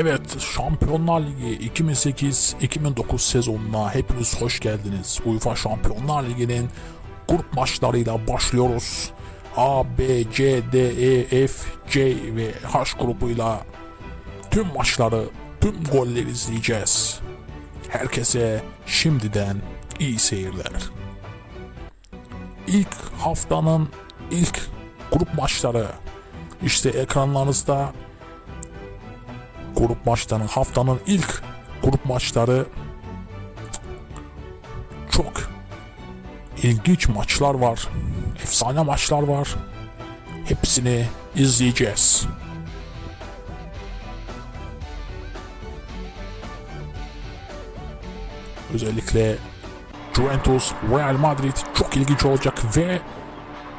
Evet, Şampiyonlar Ligi 2008-2009 sezonuna hepiniz hoş geldiniz. UEFA Şampiyonlar Ligi'nin grup maçlarıyla başlıyoruz. A, B, C, D, E, F, C ve H grubuyla tüm maçları, tüm golleri izleyeceğiz. Herkese şimdiden iyi seyirler. İlk haftanın ilk grup maçları işte ekranlarınızda grup maçlarının haftanın ilk grup maçları çok ilginç maçlar var. Efsane maçlar var. Hepsini izleyeceğiz. Özellikle Juventus, Real Madrid çok ilginç olacak ve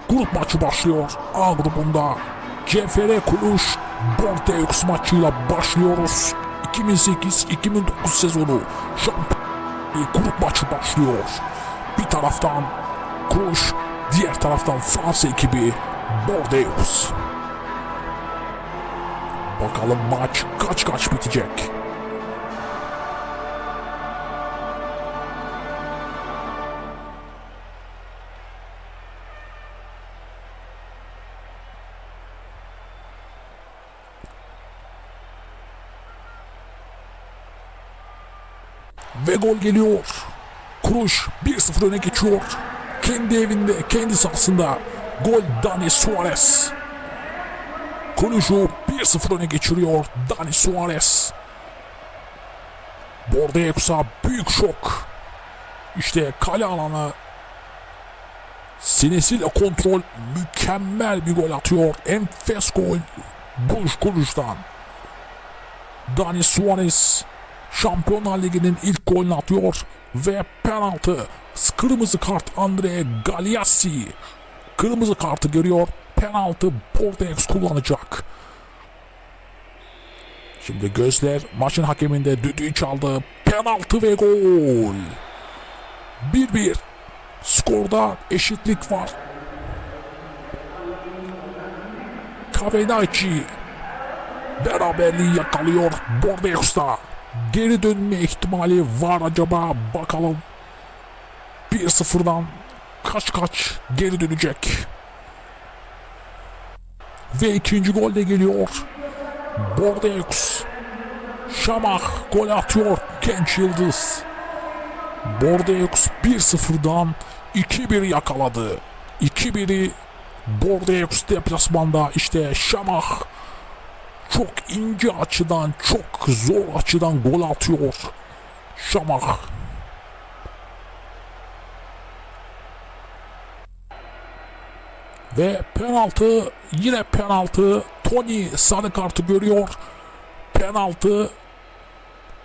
grup maçı başlıyor. A grubunda CFR Kuluş Bordeaux maçıyla başlıyoruz. 2008-2009 sezonu şampiyon grup maçı başlıyor. Bir taraftan Kuluş, diğer taraftan Fransa ekibi Bordeaux. Bakalım maç kaç kaç bitecek. Gol geliyor. Kuruş 1-0 öne geçiyor. Kendi evinde, kendi sahasında gol Dani Suarez. Kuruş'u 1-0 öne geçiriyor Dani Suarez. Bordeaux'a büyük şok. İşte kale alanı sinesiyle kontrol mükemmel bir gol atıyor. Enfes gol Buş Kuruş'tan. Dani Suarez Şampiyonlar Ligi'nin ilk golünü atıyor ve penaltı. Kırmızı kart Andre Galiassi. Kırmızı kartı görüyor. Penaltı Bordeaux kullanacak. Şimdi gözler maçın hakeminde düdüğü çaldı. Penaltı ve gol. 1-1. Skorda eşitlik var. Kavenaici beraberliği yakalıyor Bordeaux'ta geri dönme ihtimali var acaba? Bakalım. 1-0'dan kaç kaç geri dönecek? Ve ikinci gol de geliyor. Bordeaux. Şamah gol atıyor. Genç yıldız. Bordeaux 1-0'dan 2-1 yakaladı. 2-1'i Bordeaux deplasmanda. İşte Şamah çok ince açıdan, çok zor açıdan gol atıyor. Şamah. Ve penaltı, yine penaltı. Tony sarı kartı görüyor. Penaltı.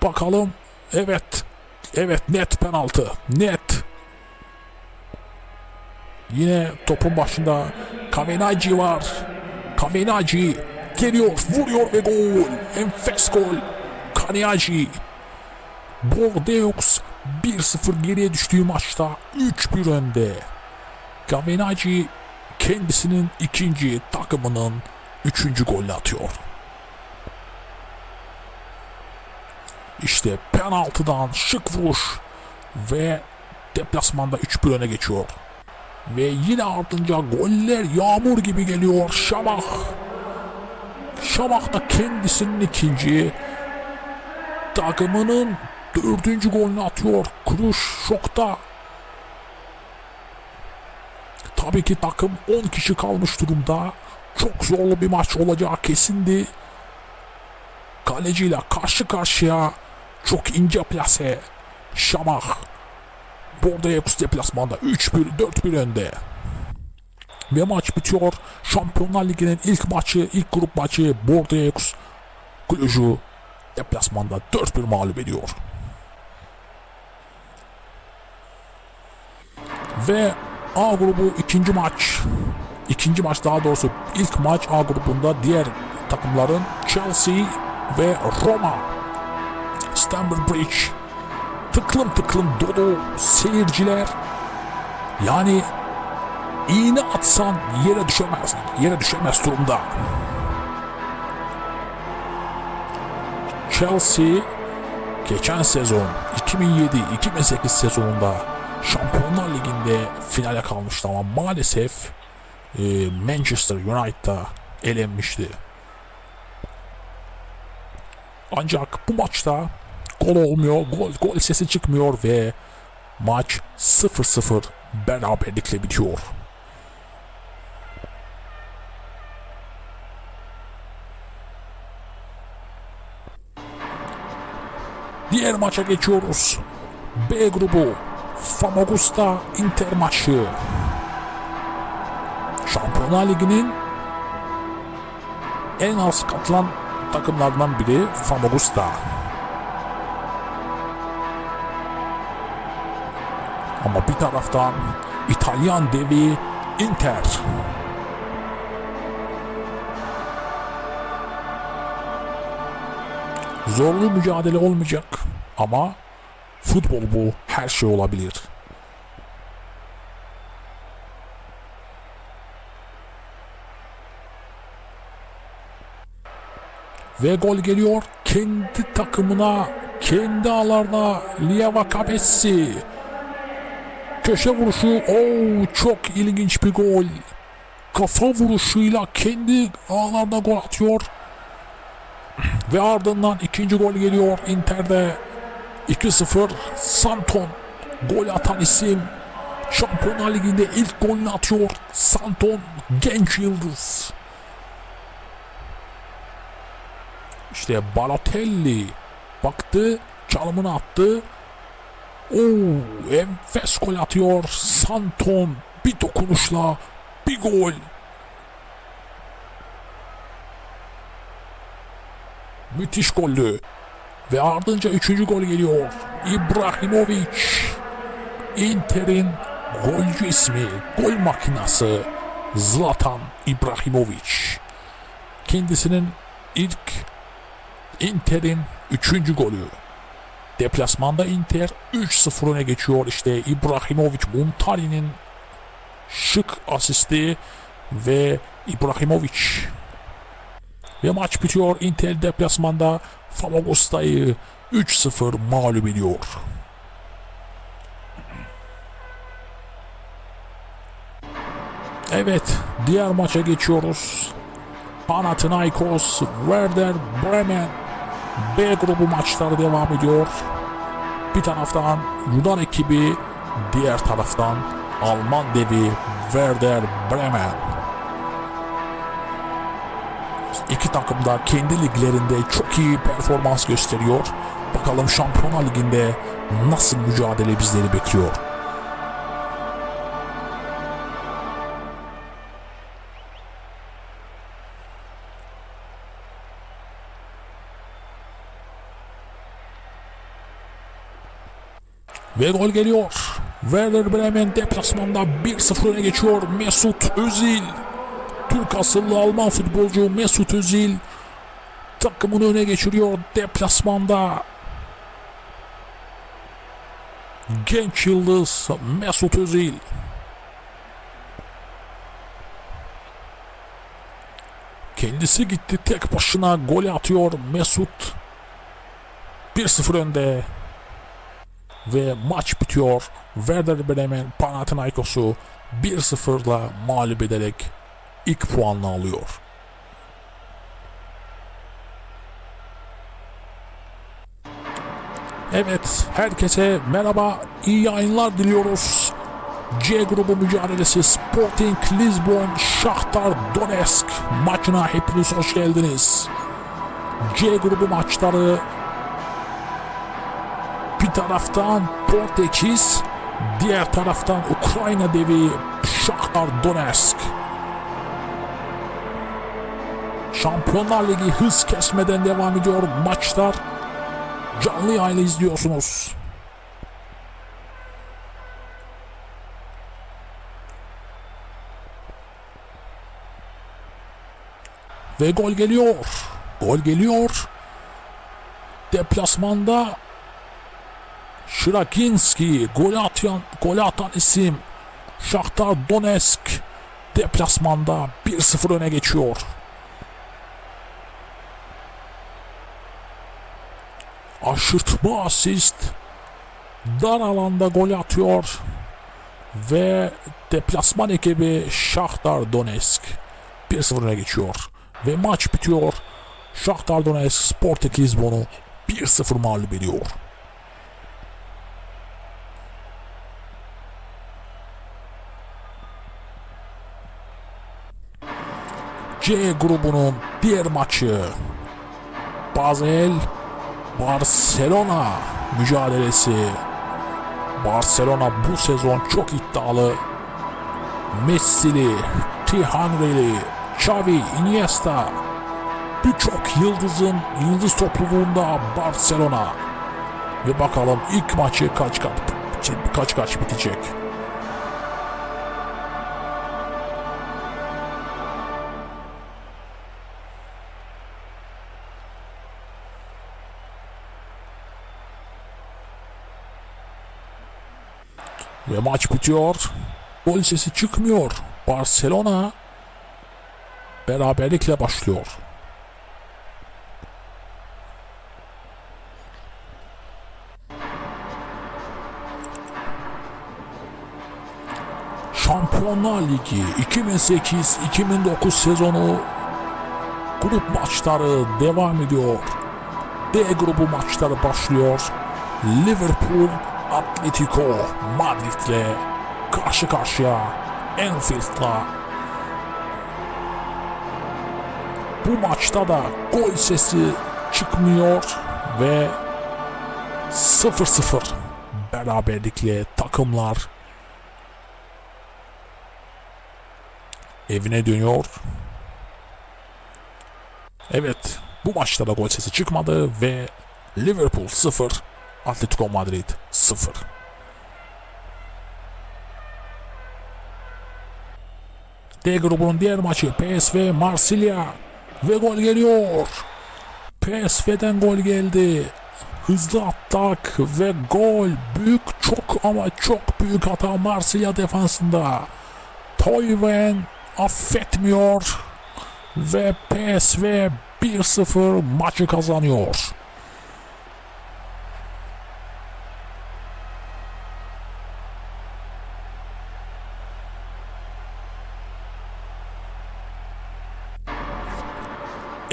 Bakalım. Evet. Evet net penaltı. Net. Yine topun başında Kavenaci var. Kavenaci geliyor, vuruyor ve gol. Enfes gol. Kaniaci. Bordeaux 1-0 geriye düştüğü maçta 3-1 önde. Gavenaci kendisinin ikinci takımının üçüncü golünü atıyor. İşte penaltıdan şık vuruş ve deplasmanda 3-1 öne geçiyor. Ve yine ardınca goller yağmur gibi geliyor. Şamah Şabak kendisinin ikinci takımının dördüncü golünü atıyor. Kuruş şokta. Tabii ki takım 10 kişi kalmış durumda. Çok zorlu bir maç olacağı kesindi. Kaleciyle karşı karşıya çok ince plase. Şamah. Bordeaux deplasmanda 3-1 4-1 önde. Ve maç bitiyor. Şampiyonlar Ligi'nin ilk maçı, ilk grup maçı Bordeaux Kulücü deplasmanda 4-1 mağlup ediyor. Ve A grubu ikinci maç. ikinci maç daha doğrusu ilk maç A grubunda diğer takımların Chelsea ve Roma. Stamford Bridge tıklım tıklım dolu seyirciler. Yani iğne atsan yere düşemez. Yere düşemez durumda. Chelsea geçen sezon 2007-2008 sezonunda Şampiyonlar Ligi'nde finale kalmıştı ama maalesef e, Manchester United'a elenmişti. Ancak bu maçta gol olmuyor, gol, gol sesi çıkmıyor ve maç 0-0 beraberlikle bitiyor. Diğer maça geçiyoruz. B grubu Famagusta Inter maçı. Şampiyonlar Ligi'nin en az katılan takımlardan biri Famagusta. Ama bir taraftan İtalyan devi Inter. Zorlu mücadele olmayacak ama futbol bu her şey olabilir. Ve gol geliyor kendi takımına, kendi ağlarına Lieva Kapesi. Köşe vuruşu, oo çok ilginç bir gol. Kafa vuruşuyla kendi ağlarına gol atıyor. Ve ardından ikinci gol geliyor Inter'de. 2-0 Santon gol atan isim. Şampiyonlar Ligi'nde ilk golünü atıyor. Santon genç yıldız. İşte Balotelli baktı, çalımını attı. Oo, enfes gol atıyor. Santon bir dokunuşla bir gol. Müthiş goldü. Ve ardınca üçüncü gol geliyor. İbrahimovic. Inter'in golcü ismi, gol makinası Zlatan İbrahimovic. Kendisinin ilk Inter'in üçüncü golü. Deplasmanda Inter 3-0 öne geçiyor. İşte İbrahimovic Montari'nin şık asisti ve İbrahimovic ve maç bitiyor. Inter deplasmanda Famagosta'yı 3-0 mağlup ediyor. Evet, diğer maça geçiyoruz. Panathinaikos, Werder Bremen B grubu maçları devam ediyor. Bir taraftan Yunan ekibi, diğer taraftan Alman devi Werder Bremen. İki takım da kendi liglerinde çok iyi performans gösteriyor. Bakalım Şampiyonlar Ligi'nde nasıl mücadele bizleri bekliyor. Ve gol geliyor. Werder Bremen deplasmanda 1-0 öne geçiyor. Mesut Özil. Türk asıllı Alman futbolcu Mesut Özil takımını öne geçiriyor deplasmanda. Genç yıldız Mesut Özil. Kendisi gitti tek başına gol atıyor Mesut. 1-0 önde ve maç bitiyor. Werder Bremen Panathinaikos'u 1-0'la mağlup ederek ilk puanını alıyor. Evet, herkese merhaba, iyi yayınlar diliyoruz. C grubu mücadelesi Sporting Lisbon Shakhtar Donetsk maçına hepiniz hoş geldiniz. C grubu maçları bir taraftan Portekiz, diğer taraftan Ukrayna devi Shakhtar Donetsk. Şampiyonlar Ligi hız kesmeden devam ediyor. Maçlar canlı yayını izliyorsunuz. Ve gol geliyor. Gol geliyor. Deplasmanda Şirakinski gol atan, gol atan isim Shakhtar Donetsk deplasmanda 1-0 öne geçiyor. Aşırtma asist dar alanda gol atıyor ve deplasman ekibi Shakhtar Donetsk 1-0 öne geçiyor ve maç bitiyor. Shakhtar Donetsk Sporting Lisbon'u 1-0 mağlup ediyor. C grubunun diğer maçı Basel Barcelona mücadelesi. Barcelona bu sezon çok iddialı. Messi'li, Henry'li, Xavi, Iniesta birçok yıldızın yıldız topluluğunda Barcelona. Ve bakalım ilk maçı kaç kaç kaç kaç bitecek. Bitiyor. Gol sesi çıkmıyor. Barcelona beraberlikle başlıyor. Şampiyonlar Ligi 2008-2009 sezonu grup maçları devam ediyor. D grubu maçları başlıyor. Liverpool Atletico Madrid'le karşı karşıya Enfield'da. Bu maçta da gol sesi çıkmıyor ve 0-0 beraberlikle takımlar evine dönüyor. Evet, bu maçta da gol sesi çıkmadı ve Liverpool 0, Atletico Madrid 0. D grubunun diğer maçı PSV Marsilya ve gol geliyor. PSV'den gol geldi. Hızlı atak ve gol. Büyük çok ama çok büyük hata Marsilya defansında. Toyven affetmiyor ve PSV 1-0 maçı kazanıyor.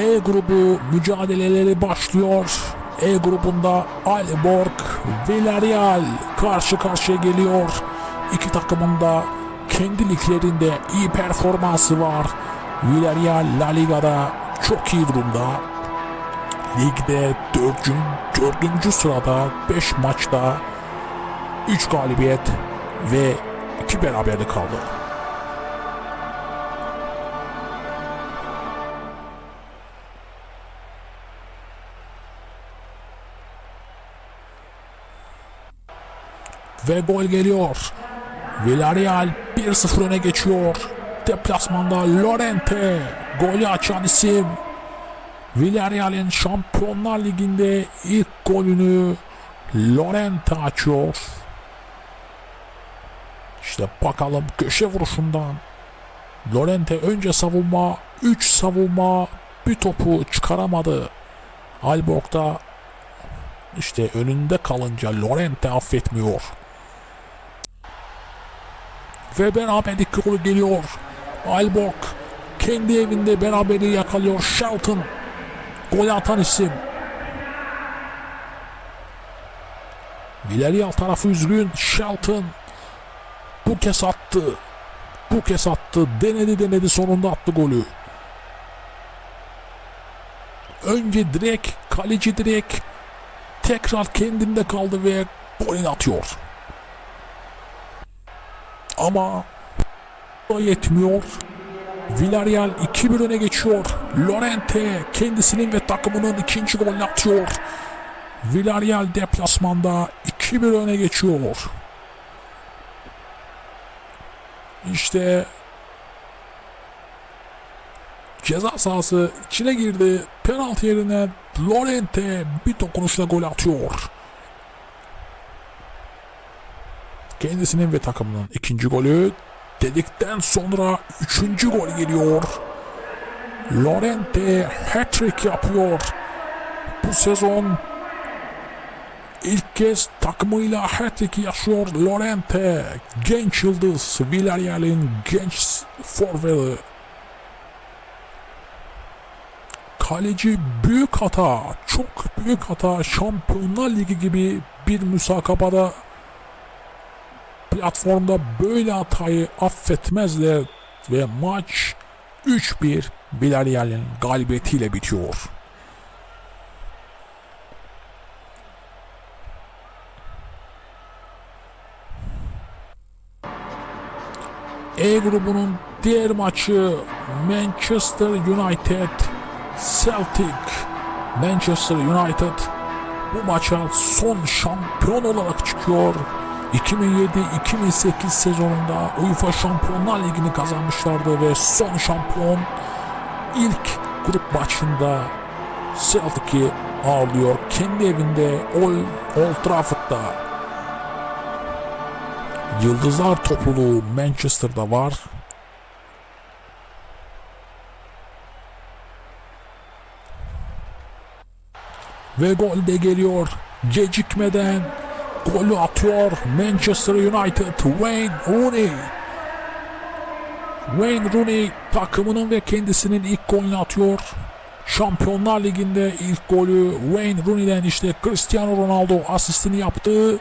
E grubu mücadeleleri başlıyor. E grubunda Alborg, Villarreal karşı karşıya geliyor. İki takımın da kendi liglerinde iyi performansı var. Villarreal La Liga'da çok iyi durumda. Ligde 4. 4. sırada 5 maçta 3 galibiyet ve 2 beraberlik kaldı. Ve gol geliyor. Villarreal 1-0 öne geçiyor. Deplasmanda Lorente golü açan isim. Villarreal'in Şampiyonlar Ligi'nde ilk golünü Lorente açıyor. İşte bakalım köşe vuruşundan Lorente önce savunma, 3 savunma, bir topu çıkaramadı. Alborg da işte önünde kalınca Lorente affetmiyor. Ve beraberlik golü geliyor. Alborg kendi evinde beraberliği yakalıyor. Shelton gol atan isim. Villarreal tarafı üzgün. Shelton bu kez attı. Bu kez attı. Denedi denedi sonunda attı golü. Önce direkt kaleci direkt tekrar kendinde kaldı ve golünü atıyor. Ama o yetmiyor. Villarreal 2-1 öne geçiyor. Lorente kendisinin ve takımının ikinci golünü atıyor. Villarreal deplasmanda 2-1 öne geçiyor. İşte ceza sahası içine girdi. Penaltı yerine Lorente bir dokunuşla gol atıyor. Kendisinin ve takımının ikinci golü dedikten sonra üçüncü gol geliyor. Lorente hat-trick yapıyor. Bu sezon İlk kez takımıyla hat-trick'i yaşıyor Lorente. Genç yıldız Villarreal'in genç forveri. Kaleci büyük hata, çok büyük hata. Şampiyonlar Ligi gibi bir müsakabada platformda böyle hatayı affetmezler ve maç 3-1 Villarreal'in galibiyetiyle bitiyor. E grubunun diğer maçı Manchester United Celtic Manchester United bu maça son şampiyon olarak çıkıyor. 2007-2008 sezonunda UEFA Şampiyonlar Ligi'ni kazanmışlardı ve son şampiyon ilk grup maçında Celtic'i ağırlıyor. Kendi evinde Old, Old Trafford'da. Yıldızlar topluluğu Manchester'da var. Ve gol de geliyor. Gecikmeden golü atıyor Manchester United Wayne Rooney. Wayne Rooney takımının ve kendisinin ilk golünü atıyor. Şampiyonlar Ligi'nde ilk golü Wayne Rooney'den işte Cristiano Ronaldo asistini yaptı.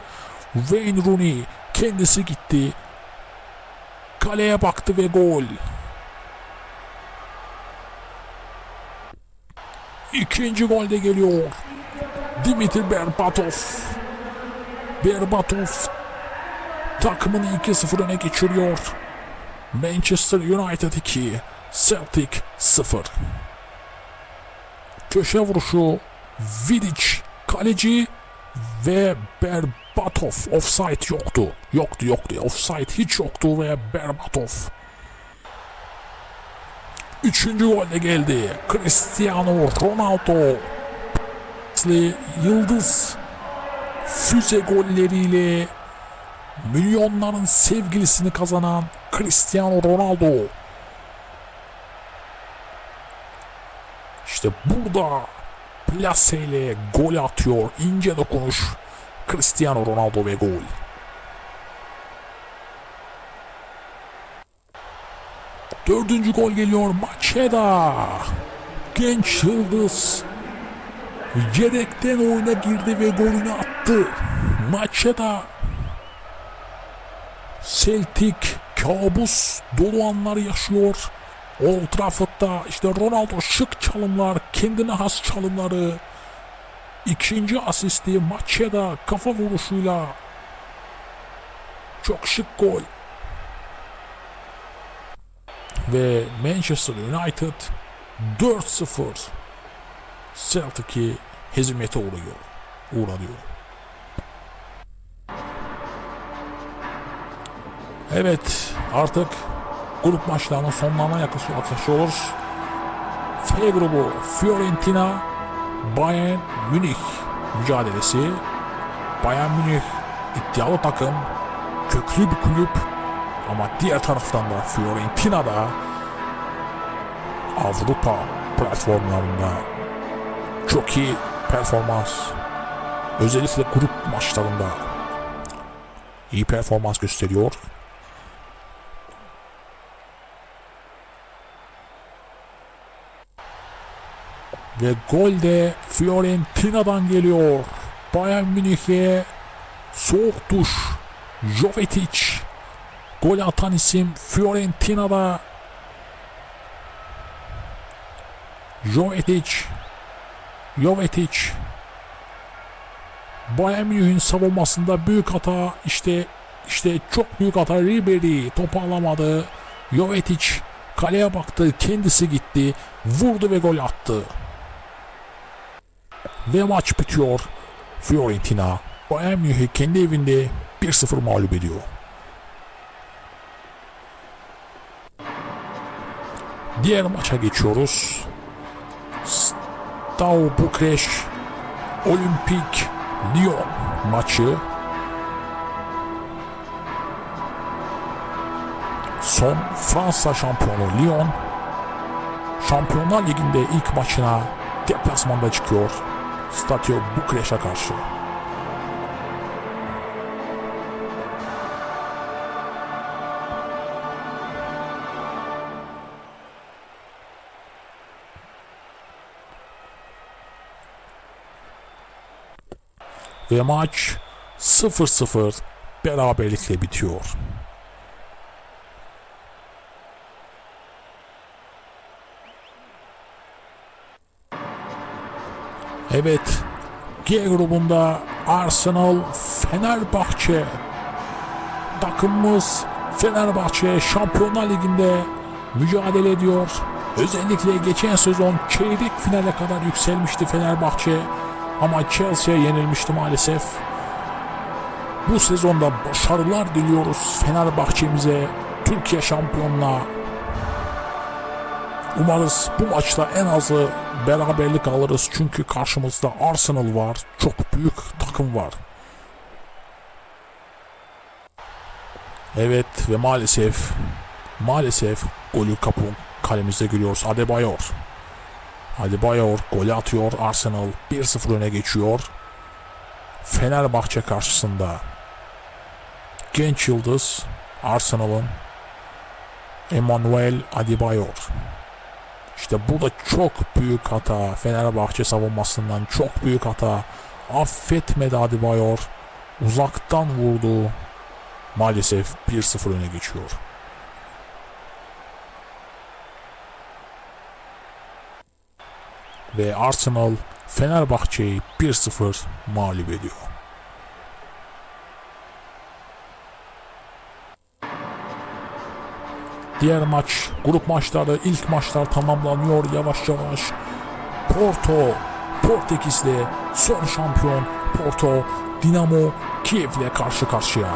Wayne Rooney kendisi gitti. Kaleye baktı ve gol. İkinci gol de geliyor. Dimitri Berbatov. Berbatov takımını 2-0 öne geçiriyor. Manchester United 2, Celtic 0. Köşe vuruşu Vidic kaleci ve Berbatov offside yoktu. Yoktu yoktu. Offside hiç yoktu ve Berbatov. Üçüncü gol geldi. Cristiano Ronaldo. Yıldız füze golleriyle milyonların sevgilisini kazanan Cristiano Ronaldo. İşte burada plaseyle gol atıyor. ince dokunuş Cristiano Ronaldo ve gol. Dördüncü gol geliyor Macheda. Genç yıldız yedekten oyuna girdi ve golünü attı. Macheda Celtic kabus dolu anlar yaşıyor. Old Trafford'da işte Ronaldo şık çalımlar, kendine has çalımları. İkinci asisti Macheda kafa vuruşuyla çok şık gol. Ve Manchester United 4-0 Celtic'i hezimete uğruyor. Uğranıyor. Evet artık grup maçlarının sonlarına yaklaşıyoruz. F grubu Fiorentina Bayern Münih mücadelesi. Bayern Münih iddialı takım, köklü bir kulüp ama diğer taraftan da Fiorentina'da Avrupa platformlarında çok iyi performans özellikle grup maçlarında iyi performans gösteriyor. Ve gol de Fiorentina'dan geliyor. Bayern Münih'e soğuk duş. Jovetic. Gol atan isim Fiorentina'da. Jovetic. Jovetic. Bayern Münih'in savunmasında büyük hata işte işte çok büyük hata Ribery topu alamadı. Jovetic kaleye baktı kendisi gitti vurdu ve gol attı. Ve maç bitiyor. Fiorentina Bayern Münih'i kendi evinde 1-0 mağlup ediyor. Diğer maça geçiyoruz. Steaua Bukreş Olimpik Lyon maçı son Fransa şampiyonu Lyon Şampiyonlar Ligi'nde ilk maçına deplasmanda çıkıyor. Stadio Bukreş'e karşı. Ve maç 0-0 beraberlikle bitiyor. Evet, G grubunda Arsenal, Fenerbahçe takımımız Fenerbahçe Şampiyonlar Ligi'nde mücadele ediyor. Özellikle geçen sezon çeyrek finale kadar yükselmişti Fenerbahçe ama Chelsea'ye yenilmişti maalesef. Bu sezonda başarılar diliyoruz Fenerbahçe'mize, Türkiye şampiyonluğa. Umarız bu maçta en azı beraberlik alırız çünkü karşımızda Arsenal var, çok büyük takım var. Evet ve maalesef maalesef golü kapı kalemizde görüyoruz. Adebayor. Adebayor golü atıyor. Arsenal 1-0 öne geçiyor. Fenerbahçe karşısında genç yıldız Arsenal'ın Emmanuel Adebayor. İşte burada çok büyük hata. Fenerbahçe savunmasından çok büyük hata. Affetmedi Adebayor. Uzaktan vurdu. Maalesef 1-0 öne geçiyor. Ve Arsenal Fenerbahçe'yi 1-0 mağlup ediyor. Diğer maç, grup maçları, ilk maçlar tamamlanıyor yavaş yavaş. Porto, Portekiz'le son şampiyon Porto, Dinamo Kiev'le karşı karşıya.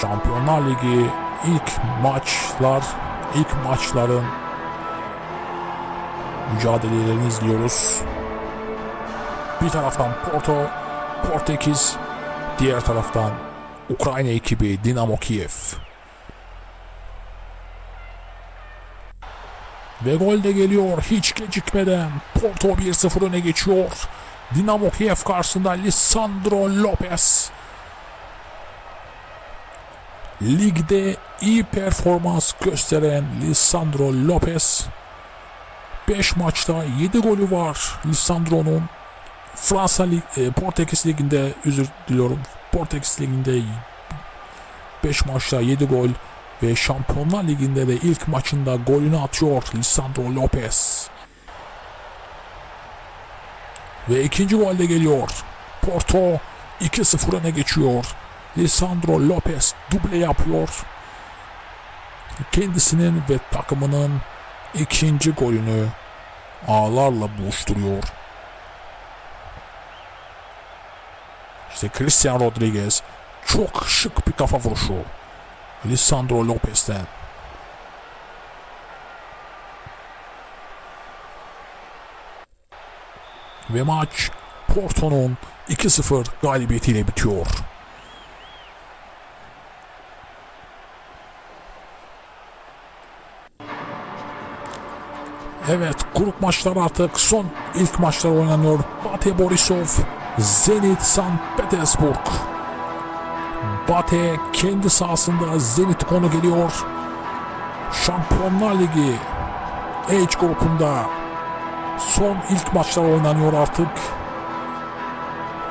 Şampiyonlar Ligi ilk maçlar, ilk maçların mücadelelerini izliyoruz. Bir taraftan Porto, Portekiz, diğer taraftan Ukrayna ekibi Dinamo Kiev. Ve gol de geliyor hiç gecikmeden. Porto 1-0 öne geçiyor. Dinamo Kiev karşısında Lisandro Lopez. Ligde iyi performans gösteren Lisandro Lopez 5 maçta 7 golü var Lisandro'nun. Fransa Lig, e, Portekiz Ligi'nde özür diliyorum. Portekiz Ligi'nde 5 maçta 7 gol ve Şampiyonlar Ligi'nde de ilk maçında golünü atıyor Lisandro Lopez. Ve ikinci gol de geliyor. Porto 2-0 öne geçiyor. Lisandro Lopez duble yapıyor. Kendisinin ve takımının ikinci golünü ağlarla buluşturuyor. İşte Christian Rodriguez çok şık bir kafa vuruşu. Lisandro Lopez'ten. Ve maç Porto'nun 2-0 galibiyetiyle bitiyor. Evet grup maçları artık son ilk maçlar oynanıyor. Bate Borisov, Zenit St. Petersburg. Bate kendi sahasında Zenit konu geliyor. Şampiyonlar Ligi H grubunda son ilk maçlar oynanıyor artık.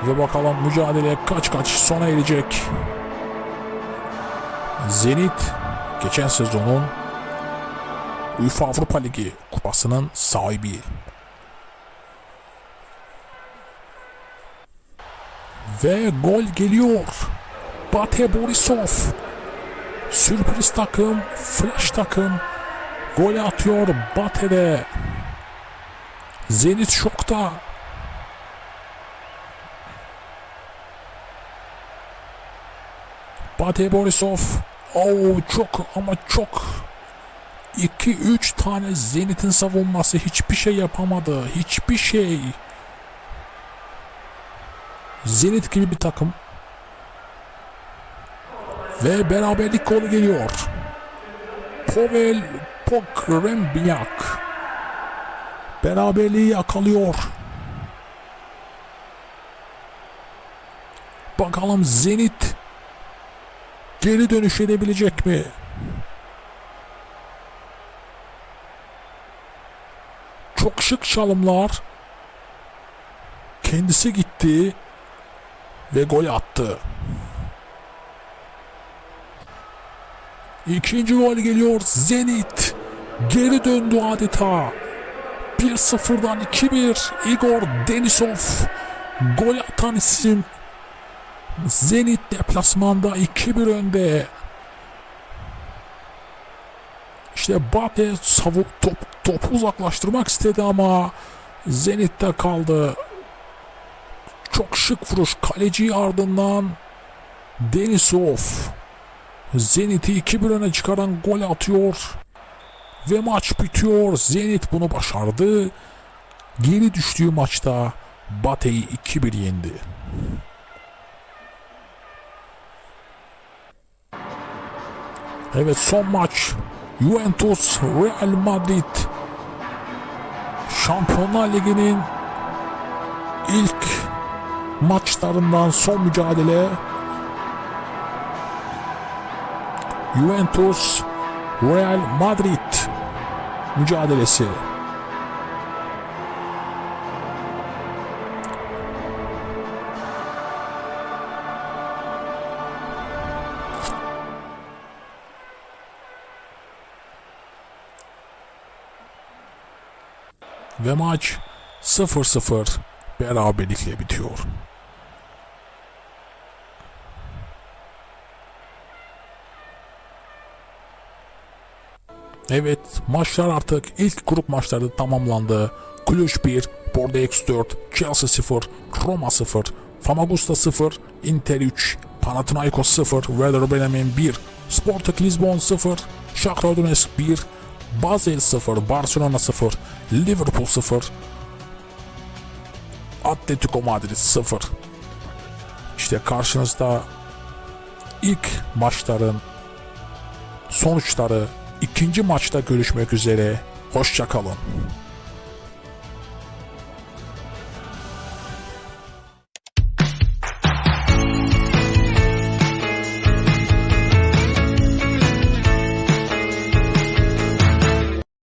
Ve bakalım mücadele kaç kaç sona erecek. Zenit geçen sezonun UEFA Avrupa Ligi kupasının sahibi. Ve gol geliyor. Bate Borisov. Sürpriz takım, flash takım. Gol atıyor Bate'de. Zenit şokta. Bate Borisov. Oo çok ama çok 2-3 tane Zenit'in savunması hiçbir şey yapamadı. Hiçbir şey. Zenit gibi bir takım. Ve beraberlik golü geliyor. Pavel Pokrembiak beraberliği yakalıyor. Bakalım Zenit geri dönüş edebilecek mi? Şık çalımlar. kendisi gitti ve gol attı. İkinci gol geliyor Zenit. Geri döndü adeta. 1-0'dan 2-1 Igor Denisov gol atan isim Zenit deplasmanda 2-1 önde. İşte Bate savu top, topu uzaklaştırmak istedi ama Zenit'te kaldı. Çok şık vuruş kaleci ardından Denisov Zenit'i 2-1 öne çıkaran gol atıyor. Ve maç bitiyor. Zenit bunu başardı. Geri düştüğü maçta Bate'yi 2-1 yendi. Evet son maç. Juventus Real Madrid Şampiyonlar Ligi'nin ilk maçlarından son mücadele Juventus Real Madrid mücadelesi. Ve maç 0-0 beraberlikle bitiyor. Evet maçlar artık ilk grup maçları tamamlandı. Cluj 1, Bordeaux 4, Chelsea 0, Roma 0, Famagusta 0, Inter 3, Panathinaikos 0, Werder Bremen 1, Sporting Lisbon 0, Shakhtar Donetsk 1, Basel 0, Barcelona 0, Liverpool 0, Atletico Madrid 0. İşte karşınızda ilk maçların sonuçları ikinci maçta görüşmek üzere. Hoşçakalın.